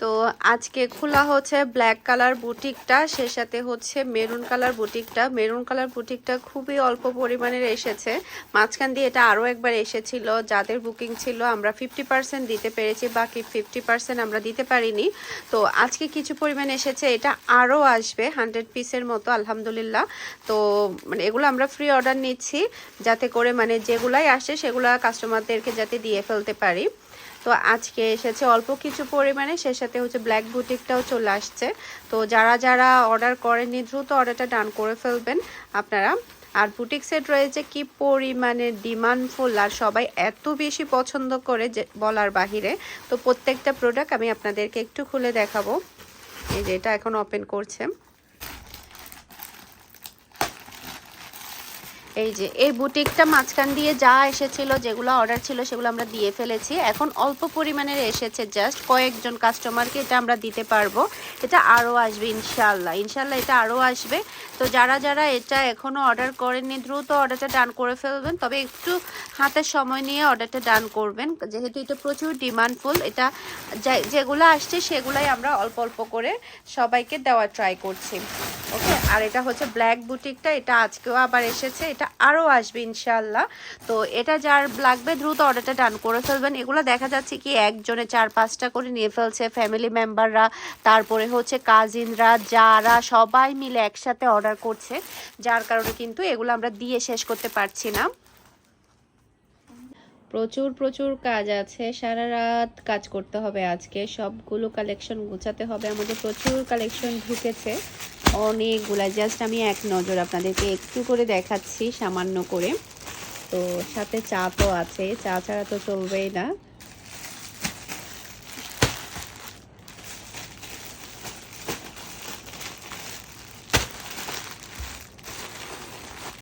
তো আজকে খোলা হচ্ছে ব্ল্যাক কালার বুটিকটা, সে সাথে হচ্ছে মেরুন কালার বুটিকটা। মেরুন কালার বুটিকটা খুবই অল্প পরিমাণের এসেছে। মাঝখান দিয়ে এটা আরও একবার এসেছিল। যাদের বুকিং ছিল, আমরা ফিফটি পার্সেন্ট দিতে পেরেছি, বাকি ফিফটি পার্সেন্ট আমরা দিতে পারিনি। তো আজকে কিছু পরিমাণ এসেছে, এটা আরও আসবে হান্ড্রেড পিসের মতো, আলহামদুলিল্লাহ। তো মানে এগুলো আমরা ফ্রি অর্ডার নিচ্ছি, যাতে করে মানে যেগুলাই আসে, সেগুলো কাস্টমারদেরকে যাতে দিয়ে ফেলতে পারি। তো আজকে এসেছে অল্প কিছু পরিমাণে সে সাথে হচ্ছে ব্ল্যাক বুটিকটাও চলে আসছে। তো যারা যারা অর্ডার করেননি, দ্রুত অর্ডারটা ডান করে ফেলবেন আপনারা। আর বুটিক সেট রয়েছে কি পরিমাণে ডিমান্ডফুল আর সবাই এত বেশি পছন্দ করে যে, বলার বাহিরে। তো প্রত্যেকটা প্রোডাক্ট আমি আপনাদেরকে একটু খুলে দেখাবো। এই যে এটা এখন ওপেন করছে। এই যে, এই বুটিকটা মাঝখান দিয়ে যা এসেছিল, যেগুলো অর্ডার ছিল, সেগুলো আমরা দিয়ে ফেলেছি। এখন অল্প পরিমাণের এসেছে জাস্ট কয়েকজন কাস্টমারকে এটা আমরা দিতে পারব। এটা আরও আসবে ইনশাল্লাহ ইনশাল্লাহ এটা আরও আসবে। তো যারা যারা এটা এখনও অর্ডার করেননি, দ্রুত অর্ডারটা ডান করে ফেলবেন। তবে একটু হাতে সময় নিয়ে অর্ডারটা ডান করবেন। যেহেতু এটা প্রচুর ডিমান্ডফুল এটা যেগুলো আসছে, সেগুলাই আমরা অল্প অল্প করে সবাইকে দেওয়ার ট্রাই করছি। ওকে আর এটা হচ্ছে ব্ল্যাক বুটিকটা। এটা আজকেও আবার এসেছে। এটা আরও আসবে ইনশাল্লাহ তো এটা যার লাগবে, দ্রুত অর্ডারটা ডান করে ফেলবেন। এগুলো দেখা যাচ্ছে কি, একজনে চার, পাঁচটা করে নিয়ে ফেলছে ফ্যামিলি মেম্বাররা তারপরে হচ্ছে কাজিনরা যারা সবাই মিলে একসাথে অর্ডার করছে। যার কারণে কিন্তু এগুলো আমরা দিয়ে শেষ করতে পারছি না। প্রচুর প্রচুর কাজ আছে। সারা রাত কাজ করতে হবে আজকে। সবগুলো কালেকশন গুছাতে হবে। আমাদের প্রচুর কালেকশন ঢুকেছে। অনেকগুলা জাস্ট আমি এক নজর আপনাদেরকে একটু করে দেখাচ্ছি সামান্য করে। তো সাথে চা তো আছে, চা ছাড়া তো চলবেই না।